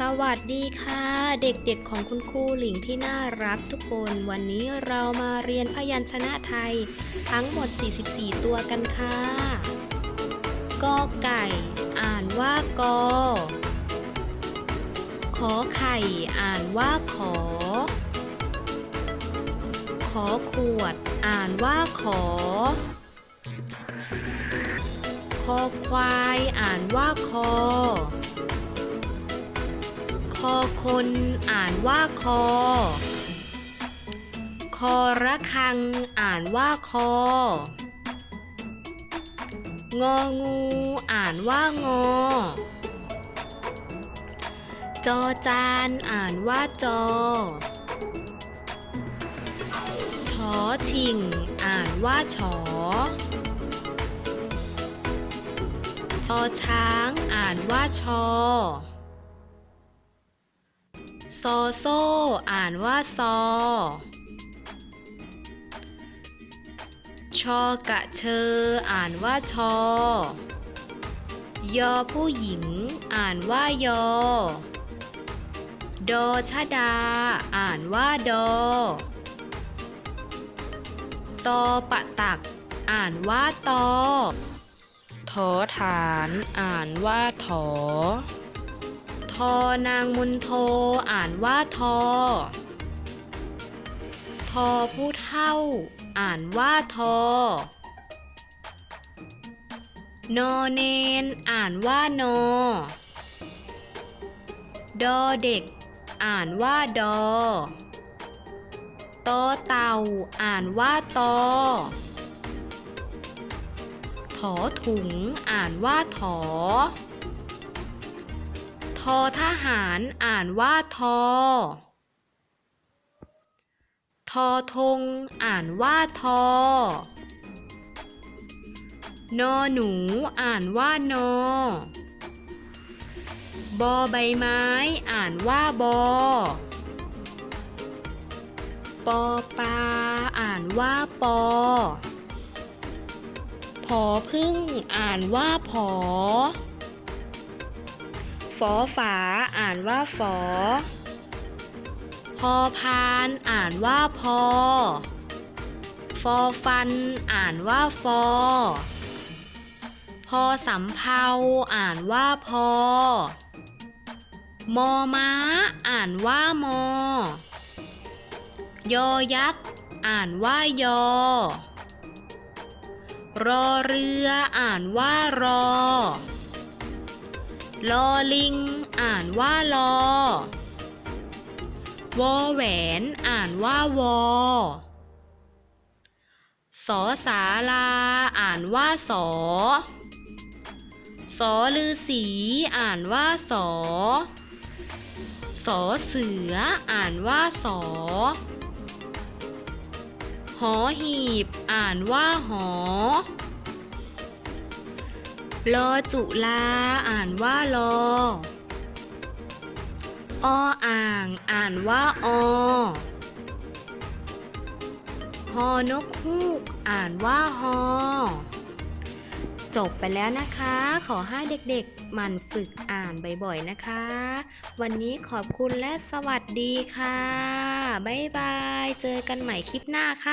สวัสดีค่ะ เด็กๆของคุณครูหลิงที่น่ารักทุกคน วันนี้เรามาเรียนพยัญชนะไทย ทั้งหมด 44 ตัวกันค่ะกอไก่ อ่านว่ากอขอไข่อ่านว่าขอ ขอขวด อ่านว่าขอ คอควาย อ่านว่าคอ อคนอ่านว่าคอ คอระคังอ่านว่าคอ งองูอ่านว่างอ จอจานอ่านว่าจอชอชิงอ่านว่าฉอชอช้างอ่านว่าชอ ซอโซ อ่านว่าซอ ชอกะเชอ อ่านว่าชอ ยอผู้หญิง อ่านว่ายอ ดอชะดา อ่านว่าดอ ตอปะตัก อ่านว่าตอถอฐาน อ่านว่าถอ ทอนางมุนโท อ่านว่าทอ ทอผู้เท่า อ่านว่าทอนอเนน อ่านว่านอ ดอเด็ก อ่านว่าดอตอเต่า อ่านว่าตอถอถุง อ่านว่าถอ ทอทหารอ่านว่าทอ ทอทงอ่านว่าทอนอหนูอ่านว่านอบอใบไม้อ่านว่าบอปอปลาอ่านว่าปอผอพึ่งอ่านว่าผอ ฝอฝาอ่านว่าฝอ พอพานอ่านว่าพอ ฟอฟันอ่านว่าฟอ พอสำเภาอ่านว่าพอ มอม้าอ่านว่ามอ ยอยักษ์อ่านว่ายอ รอเรืออ่านว่ารอ ลอลิง อ่านว่าลอวอแหวน อ่านว่าวอสอสาลา อ่านว่าสอสอลือสี อ่านว่าสอสอเสือ อ่านว่าสอหอหีบ อ่านว่าหอ ลอจุลา อ่านว่าลอ ออ่าง อ่านว่าอฮอนกฮูก อ่านว่าฮอ จบไปแล้วนะคะ ขอให้เด็กๆ มันฝึกอ่านบ่อยๆ นะคะ วันนี้ขอบคุณและสวัสดีค่ะ บ๊ายบาย เจอกันใหม่คลิปหน้าค่ะ